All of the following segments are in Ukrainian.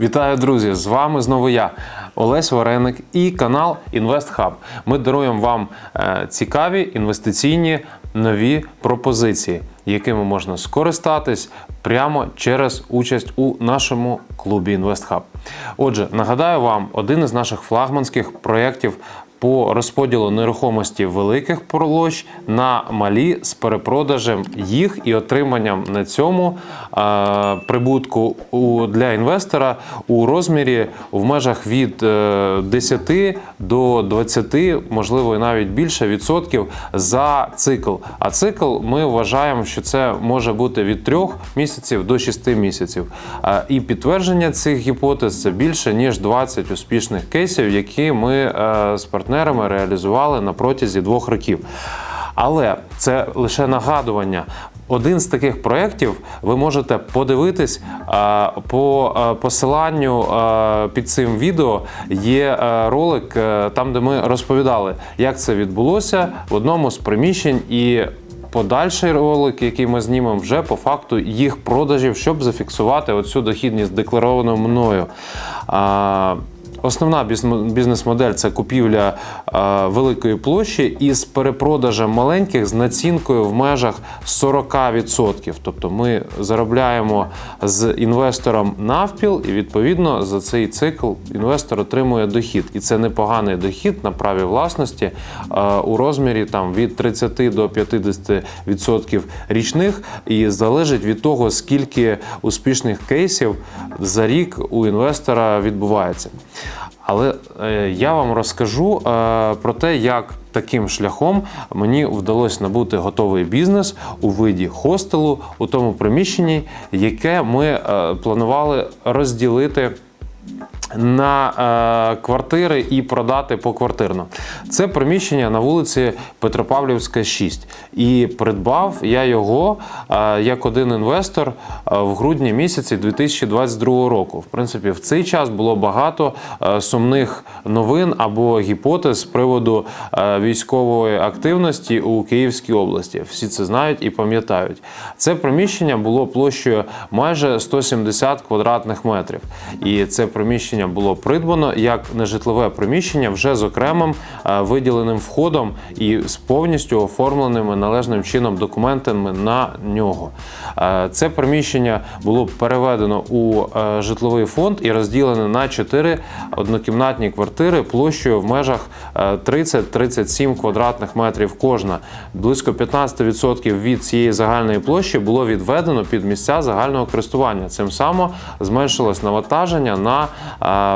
Вітаю, друзі! З вами знову я, Олесь Вареник і канал InvestHub. Ми даруємо вам е, цікаві інвестиційні нові пропозиції, якими можна скористатись прямо через участь у нашому клубі InvestHub. Отже, нагадаю вам, один із наших флагманських проєктів по розподілу нерухомості великих площ на малі з перепродажем їх і отриманням на цьому е, прибутку для інвестора у розмірі в межах від е, 10 до 20, можливо, і навіть більше відсотків за цикл. А цикл ми вважаємо, що це може бути від 3 місяців до 6 місяців. Е, І підтвердження цих гіпотез це більше ніж 20 успішних кейсів, які ми е, з партнерами реалізували на протязі двох років. Але це лише нагадування. Один з таких проєктів ви можете подивитись е, по е, посиланню е, під цим відео. Є ролик там, де ми розповідали, як це відбулося в одному з приміщень і. Подальший ролик, який ми знімемо, вже по факту їх продажів, щоб зафіксувати оцю дохідність декларовану мною. Основна біз- бізнес-модель це купівля великої площі із перепродажем маленьких з націнкою в межах 40%. Тобто ми заробляємо з інвестором навпіл, і відповідно за цей цикл інвестор отримує дохід. І це непоганий дохід на праві власності у розмірі там від 30 до 50% річних, і залежить від того, скільки успішних кейсів за рік у інвестора відбувається. Але е, я вам розкажу е, про те, як таким шляхом мені вдалося набути готовий бізнес у виді хостелу у тому приміщенні, яке ми е, планували розділити. На е, квартири і продати поквартирно. Це приміщення на вулиці Петропавлівська, 6. І придбав я його е, як один інвестор е, в грудні місяці 2022 року. В принципі, в цей час було багато сумних новин або гіпотез з приводу військової активності у Київській області. Всі це знають і пам'ятають. Це приміщення було площею майже 170 квадратних метрів. І це приміщення було придбано як нежитлове приміщення вже з окремим е, виділеним входом і з повністю оформленими належним чином документами на нього. Е, Це приміщення було переведено у е, житловий фонд і розділене на 4 однокімнатні квартири площею в межах е, 30-37 квадратних метрів кожна. Близько 15% від цієї загальної площі було відведено під місця загального користування. Цим самим зменшилось навантаження на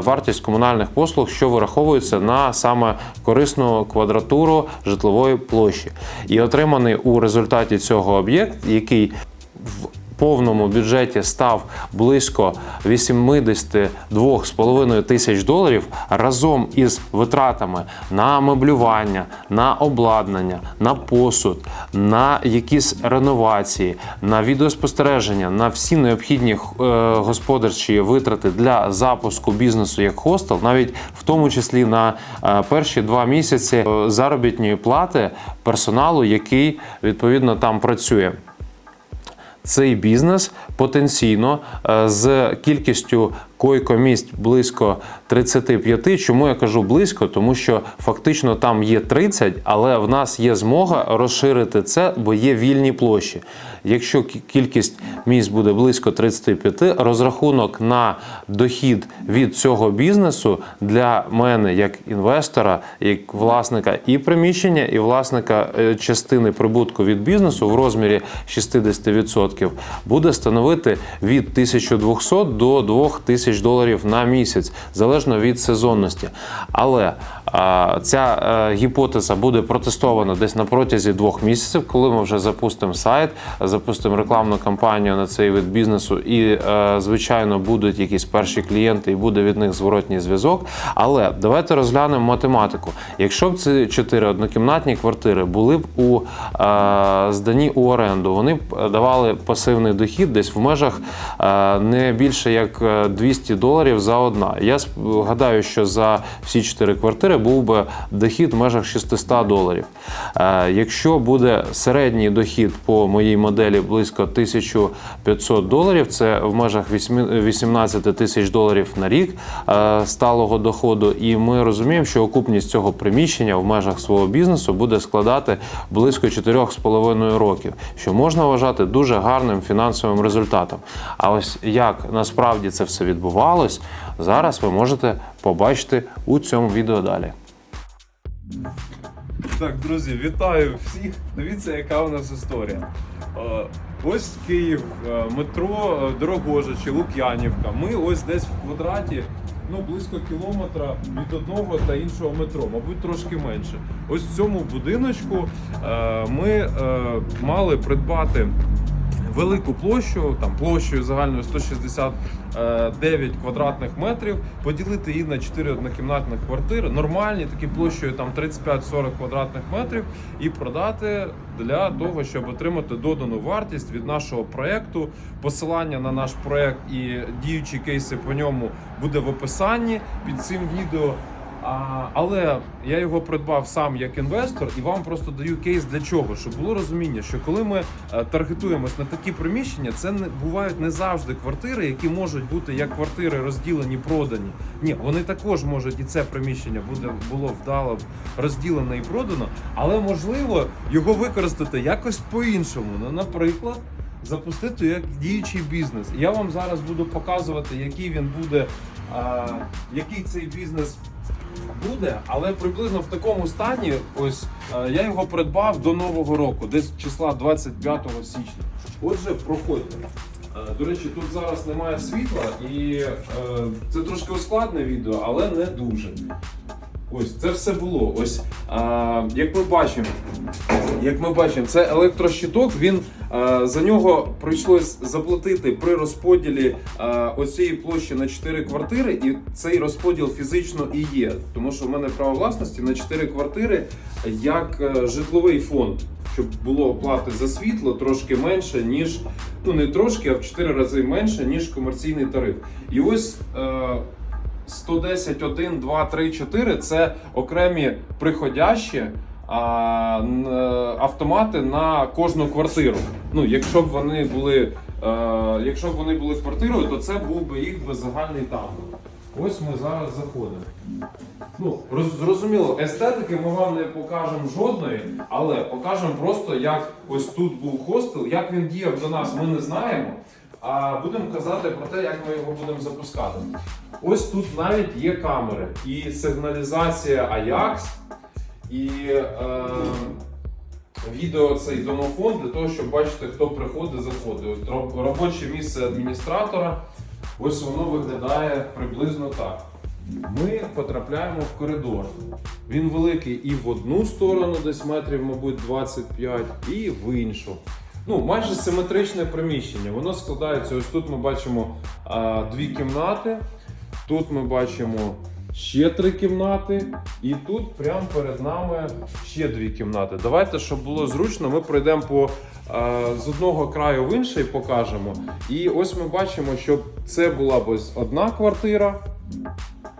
вартість комунальних послуг, що вираховується на саме корисну квадратуру житлової площі. І отриманий у результаті цього об'єкт, який в повному бюджеті став близько 82,5 тисяч доларів разом із витратами на меблювання, на обладнання, на посуд, на якісь реновації, на відеоспостереження, на всі необхідні е, господарчі витрати для запуску бізнесу як хостел, навіть в тому числі на е, перші два місяці е, заробітної плати персоналу, який відповідно там працює цей бізнес потенційно е, з кількістю койкомісць близько 35. Чому я кажу близько? Тому що фактично там є 30, але в нас є змога розширити це, бо є вільні площі. Якщо кількість місць буде близько 35, розрахунок на дохід від цього бізнесу для мене як інвестора, як власника і приміщення, і власника е, частини прибутку від бізнесу в розмірі 60% буде становити від 1200 до 2000 доларів на місяць, залежно від сезонності. Але ця е, гіпотеза буде протестована десь на протязі двох місяців, коли ми вже запустимо сайт, запустимо рекламну кампанію на цей вид бізнесу, і, е, звичайно, будуть якісь перші клієнти, і буде від них зворотній зв'язок. Але давайте розглянемо математику. Якщо б ці чотири однокімнатні квартири були б у е, здані у оренду, вони б давали пасивний дохід десь в межах не більше як е, 200 200 доларів за одна. Я гадаю, що за всі 4 квартири був би дохід в межах 600 доларів. Е, Якщо буде середній дохід по моїй моделі близько 1500 доларів, це в межах 8 18 тисяч доларів на рік е, сталого доходу. І ми розуміємо, що окупність цього приміщення в межах свого бізнесу буде складати близько 4,5 років, що можна вважати дуже гарним фінансовим результатом. А ось як насправді це все відбувалось, зараз ви можете побачити у цьому відео далі. Так, друзі, вітаю всіх. Дивіться, яка у нас історія. Е, Ось Київ, е, метро е, Дорогожичі, Лук'янівка. Ми ось десь в квадраті, ну близько кілометра від одного та іншого метро, мабуть, трошки менше. Ось в цьому будиночку ми мали придбати. Велику площу, там площею загальною 169 квадратних метрів, поділити її на 4 однокімнатних квартири, нормальні, такі площею там 35-40 квадратних метрів, і продати для того, щоб отримати додану вартість від нашого проекту. Посилання на наш проект і діючі кейси по ньому буде в описанні під цим відео. А, але я його придбав сам як інвестор, і вам просто даю кейс для чого, щоб було розуміння, що коли ми е, таргетуємось на такі приміщення, це не бувають не завжди квартири, які можуть бути як квартири розділені, продані. Ні, вони також можуть і це приміщення буде було вдало розділене і продано, але можливо його використати якось по-іншому. Ну, наприклад. Запустити як діючий бізнес. Я вам зараз буду показувати, який він буде, а, який цей бізнес буде, але приблизно в такому стані. Ось е, я його придбав до нового року, десь числа 25 січня. Отже, проходьте. Е, До речі, тут зараз немає світла, і е, це трошки ускладне відео, але не дуже. Ось це все було. Ось як ми бачимо, як ми бачимо, це електрощиток. Він за нього прийшлось заплатити при розподілі оцієї площі на 4 квартири, і цей розподіл фізично і є. Тому що в мене право власності на 4 квартири як е, житловий фонд. Щоб було оплати за світло трошки менше, ніж ну не трошки, а в 4 рази менше, ніж комерційний тариф. І ось е, 110, 1, 2, 3, 4 це окремі приходящі автомати на кожну квартиру. Ну, якщо б вони були, е, якщо б вони були квартирою, то це був би їх би загальний табор. Ось ми зараз заходимо. Ну, роз- зрозуміло, естетики ми вам не покажемо жодної, але покажемо просто, як ось тут був хостел, як він діяв до нас, ми не знаємо. А будемо казати про те, як ми його будемо запускати. Ось тут навіть є камери і сигналізація Ajax, і е, відео цей домофон для того, щоб бачити, хто приходить, заходить. Робоче місце адміністратора. Ось воно виглядає приблизно так. Ми потрапляємо в коридор. Він великий і в одну сторону, десь метрів, мабуть, 25, і в іншу. Ну, майже симетричне приміщення. Воно складається. Ось тут ми бачимо а, дві кімнати. Тут ми бачимо ще три кімнати, і тут прямо перед нами ще дві кімнати. Давайте, щоб було зручно, ми пройдемо по е, з одного краю в інший, покажемо. І ось ми бачимо, що це була б ось одна квартира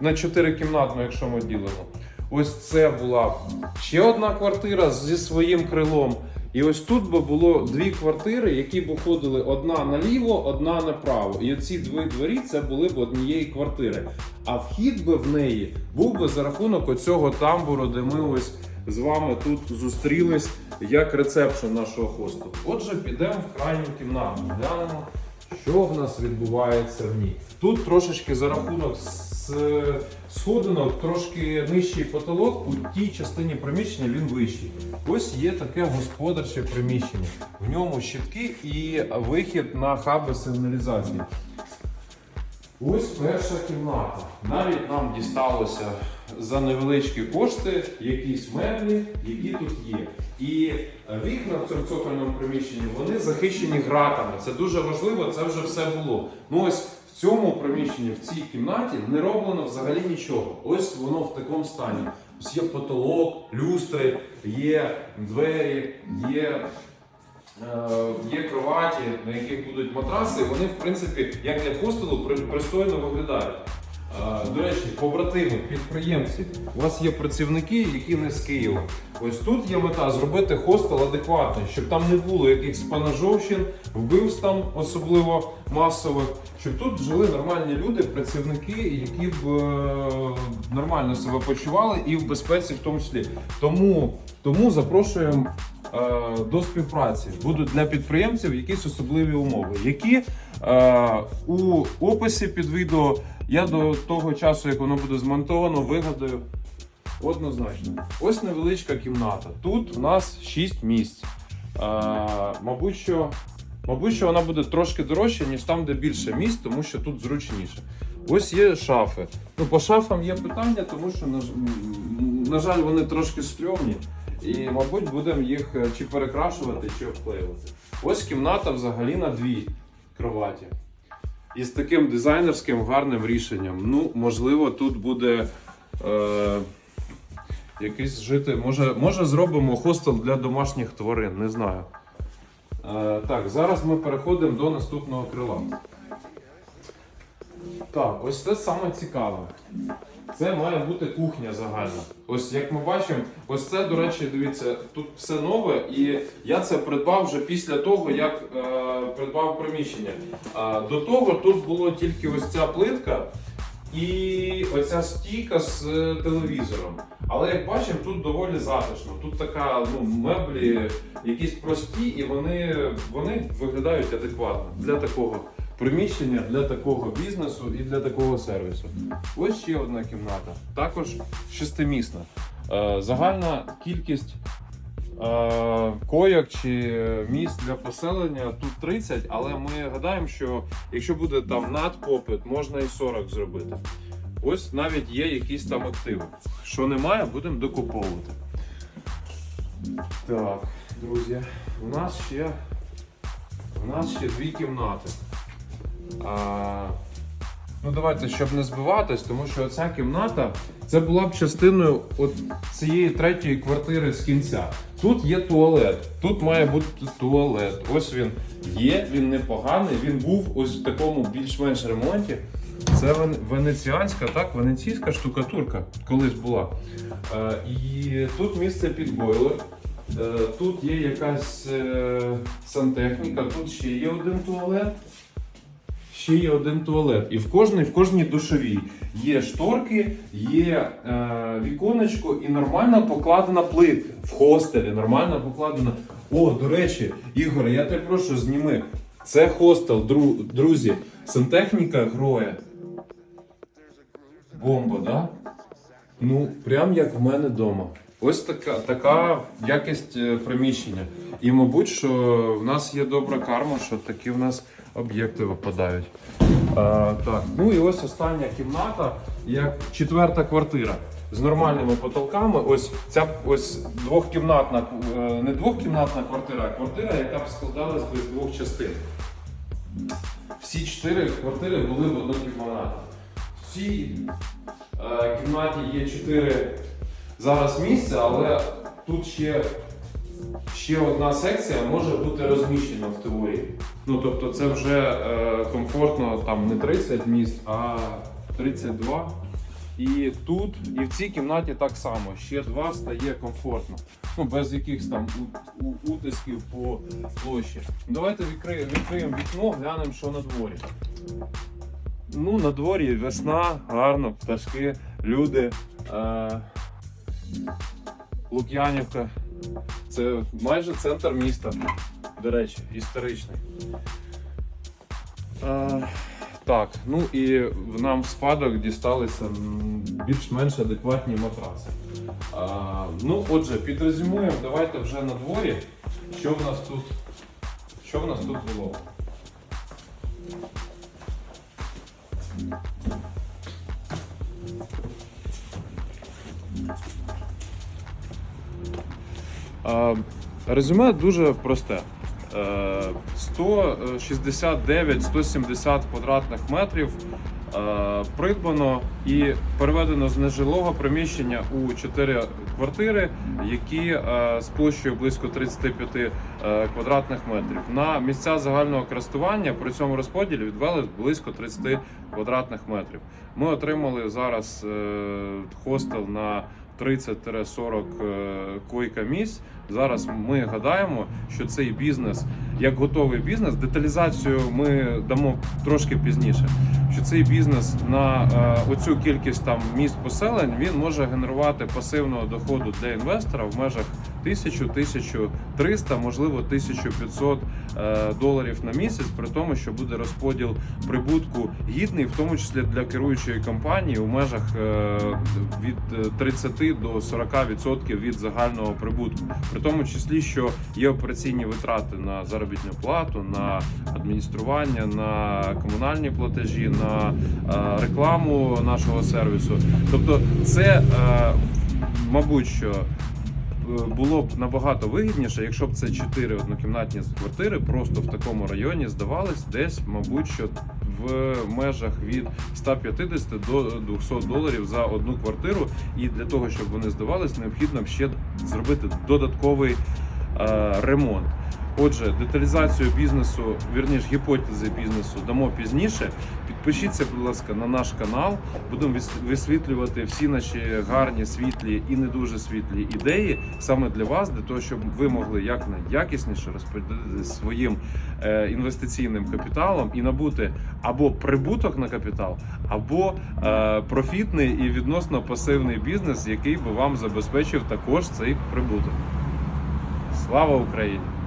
на чотирикімнатну, якщо ми ділимо. Ось це була ще одна квартира зі своїм крилом. І ось тут би було дві квартири, які б уходили одна наліво, одна направо. І оці дві двері це були б однієї квартири. А вхід би в неї був би за рахунок оцього тамбуру, де ми ось з вами тут зустрілись як рецепшн нашого хостелу. Отже, підемо в крайню кімнату, глянемо, що в нас відбувається в ній. Тут трошечки за рахунок с- сходинок, трошки нижчий потолок, у тій частині приміщення він вищий. Ось є таке господарче приміщення. В ньому щитки і вихід на хаби сигналізації. Ось перша кімната. Навіть нам дісталося за невеличкі кошти якісь меблі, які тут є. І вікна в цьому цокольному приміщенні вони захищені гратами. Це дуже важливо, це вже все було. Ну ось цьому приміщенні, в цій кімнаті не роблено взагалі нічого. Ось воно в такому стані. Ось є потолок, люстри, є двері, є Е, Є кроваті, на яких будуть матраси, вони, в принципі, як для хостелу, пристойно виглядають. До речі, побратими, підприємці, у вас є працівники, які не з Києва. Ось тут є мета зробити хостел адекватний, щоб там не було якихось панажовщин, вбивств там особливо масових, щоб тут жили нормальні люди, працівники, які б е, нормально себе почували і в безпеці в тому числі. Тому, тому запрошуємо до співпраці. Будуть для підприємців якісь особливі умови, які е, у описі під відео я до того часу, як воно буде змонтовано, вигадаю однозначно. Ось невеличка кімната. Тут у нас 6 місць. Е, мабуть, що. Мабуть, що вона буде трошки дорожча, ніж там, де більше місць, тому що тут зручніше. Ось є шафи. Ну, по шафам є питання, тому що, на жаль, вони трошки стрьомні. І, мабуть, будемо їх е, чи перекрашувати, чи обклеювати. Ось кімната взагалі на дві кроваті. І з таким дизайнерським гарним рішенням. Ну, можливо, тут буде е, якийсь жити. Може, може, зробимо хостел для домашніх тварин, не знаю. Е, так, зараз ми переходимо до наступного крила. Так, ось це саме цікаве. Це має бути кухня загальна. Ось як ми бачимо, ось це, до речі, дивіться, тут все нове, і я це придбав вже після того, як е, придбав приміщення. А, до того тут було тільки ось ця плитка і оця стійка з е, телевізором. Але як бачимо, тут доволі затишно. Тут така ну, меблі якісь прості, і вони, вони виглядають адекватно для такого приміщення, для такого бізнесу і для такого сервісу. Ось ще одна кімната, також шестимісна. Е, загальна кількість е, койок чи місць для поселення тут 30, але ми гадаємо, що якщо буде там надпопит, можна і 40 зробити. Ось навіть є якісь там активи. Що немає, будемо докуповувати. Так, друзі, у нас ще, у нас ще дві кімнати. А, ну давайте, щоб не збиватись, тому що ця кімната це була б частиною от цієї третьої квартири з кінця. Тут є туалет, тут має бути туалет. Ось він є, він непоганий. Він був ось в такому більш-менш ремонті. Це венеціанська, так, венеційська штукатурка колись була. Е, і тут місце під бойлер. Е, тут є якась е, сантехніка, тут ще є один туалет. Ще є один туалет. І в кожній, в кожній душовій є шторки, є е, віконечко і нормально покладена плитка. В хостелі нормально покладена. О, до речі, Ігор, я тебе прошу, зніми. Це хостел, дру, друзі. Сантехніка гроє. Бомба, да? Ну, прям як в мене вдома. Ось така, така якість е, приміщення. І, мабуть, що в нас є добра карма, що такі в нас об'єкти випадають. А, так, ну і ось остання кімната, як четверта квартира. З нормальними потолками. Ось ця ось двохкімнатна, е, не двохкімнатна квартира, а квартира, яка б складалась би з двох частин. Всі чотири квартири були в однокімнатні. В цій е, кімнаті є чотири зараз місця, але тут ще, ще одна секція може бути розміщена в теорії. Ну тобто це вже е, комфортно там не 30 місць, а 32. І тут, і в цій кімнаті так само. Ще два стає комфортно. Ну, без якихось там утисків по площі. Давайте відкриємо вікно, глянемо, що на дворі. Ну, на дворі весна, гарно, пташки, люди. Е- Лук'янівка. Це майже центр міста, до речі, історичний. Е, так, ну і нам в спадок дісталися більш-менш адекватні матраси. А, ну, отже, підрезюмуємо, давайте вже на дворі. Що в нас тут? Що в нас тут було? Резюме дуже просте. Е, 169-170 квадратних метрів е, придбано і переведено з нежилого приміщення у 4 квартири, які е, з площею близько 35 е, квадратних метрів. На місця загального користування при цьому розподілі відвели близько 30 квадратних метрів. Ми отримали зараз е, хостел на 30-40 е, койка місць. Зараз ми гадаємо, що цей бізнес, як готовий бізнес, деталізацію ми дамо трошки пізніше. Що цей бізнес на е, оцю кількість там міст поселень він може генерувати пасивного доходу для інвестора в межах 1000-1300, можливо 1500 е, доларів на місяць, при тому, що буде розподіл прибутку гідний, в тому числі для керуючої компанії у межах е, від е, 30 до 40% від загального прибутку. При тому числі, що є операційні витрати на заробітну плату, на адміністрування, на комунальні платежі, на е, рекламу нашого сервісу. Тобто, це е, мабуть що. е, Було б набагато вигідніше, якщо б це чотири однокімнатні квартири просто в такому районі здавались десь, мабуть, що в межах від 150 до 200 доларів за одну квартиру. І для того, щоб вони здавались, необхідно ще зробити додатковий ремонт. Отже, деталізацію бізнесу, вірніш, гіпотези бізнесу дамо пізніше. Підпишіться, будь ласка, на наш канал. Будемо висвітлювати всі наші гарні, світлі і не дуже світлі ідеї саме для вас, для того, щоб ви могли якнайякісніше розподілити своїм е, інвестиційним капіталом і набути або прибуток на капітал, або е, профітний і відносно пасивний бізнес, який би вам забезпечив також цей прибуток. Слава Україні!